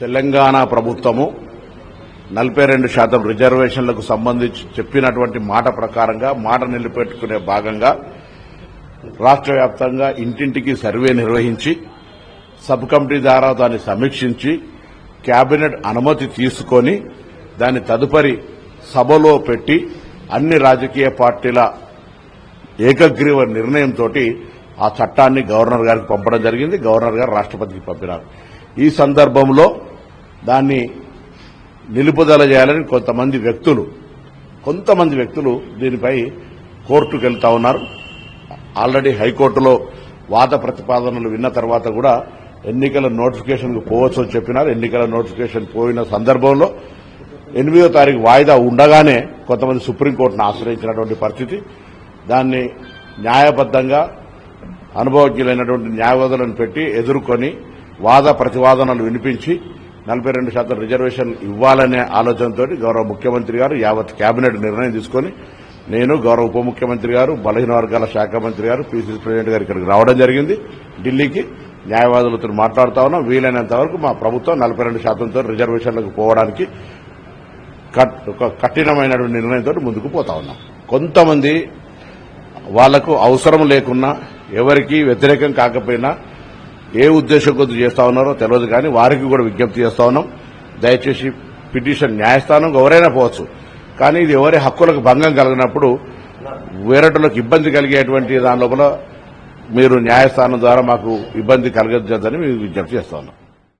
తెలంగాణ ప్రభుత్వము నలభై రెండు శాతం రిజర్వేషన్లకు సంబంధించి చెప్పినటువంటి మాట ప్రకారంగా మాట నిలబెట్టుకునే భాగంగా రాష్ట్ర వ్యాప్తంగా ఇంటింటికి సర్వే నిర్వహించి సబ్ కమిటీ ద్వారా దాన్ని సమీక్షించి కేబినెట్ అనుమతి తీసుకొని దాని తదుపరి సభలో పెట్టి అన్ని రాజకీయ పార్టీల ఏకగ్రీవ నిర్ణయంతో ఆ చట్టాన్ని గవర్నర్ గారికి పంపడం జరిగింది. గవర్నర్ గారు రాష్ట్రపతికి పంపినారు. ఈ సందర్భంలో దాన్ని నిలుపుదల చేయాలని కొంతమంది వ్యక్తులు కొంతమంది వ్యక్తులు దీనిపై కోర్టుకు వెళ్తా ఉన్నారు. ఆల్రెడీ హైకోర్టులో వాద ప్రతిపాదనలు విన్న తర్వాత కూడా ఎన్నికల నోటిఫికేషన్కు పోవచ్చు అని చెప్పినారు. ఎన్నికల నోటిఫికేషన్ పోయిన సందర్భంలో ఎనిమిదో తారీఖు వాయిదా ఉండగానే కొంతమంది సుప్రీంకోర్టును ఆశ్రయించినటువంటి పరిస్థితి. దాన్ని న్యాయబద్దంగా అనుభవజ్ఞులైనటువంటి న్యాయవాదులను పెట్టి ఎదుర్కొని వాద ప్రతివాదనలు వినిపించి నలభై రెండు శాతం రిజర్వేషన్ ఇవ్వాలనే ఆలోచనతో గౌరవ ముఖ్యమంత్రి గారు యావత్ కేబినెట్ నిర్ణయం తీసుకొని నేను గౌరవ ఉప ముఖ్యమంత్రి గారు బలహీన వర్గాల శాఖ మంత్రి గారు పీసీసీ ప్రెసిడెంట్ గారు ఇక్కడికి రావడం జరిగింది. ఢిల్లీకి న్యాయవాదులతో మాట్లాడుతా ఉన్నాం. వీలైనంత వరకు మా ప్రభుత్వం నలభై రెండు శాతంతో రిజర్వేషన్లకు పోవడానికి కట్- ఒక కఠినమైనటువంటి నిర్ణయంతో ముందుకు పోతా ఉన్నాం. కొంతమంది వాళ్ళకు అవసరం లేకున్నా ఎవరికి వ్యతిరేకం కాకపోయినా ఏ ఉద్దేశం కొద్ది చేస్తా ఉన్నారో తెలియదు కానీ వారికి కూడా విజ్ఞప్తి చేస్తా ఉన్నాం. దయచేసి పిటిషన్ న్యాయస్థానం ఎవరైనా పోవచ్చు. కానీ ఇది ఎవరి హక్కులకు భంగం కలిగినప్పుడు వేరటలకు ఇబ్బంది కలిగేటువంటి దాని లోపల మీరు న్యాయస్థానం ద్వారా మాకు ఇబ్బంది కలగద్దని మేము విజ్ఞప్తి చేస్తా ఉన్నాం.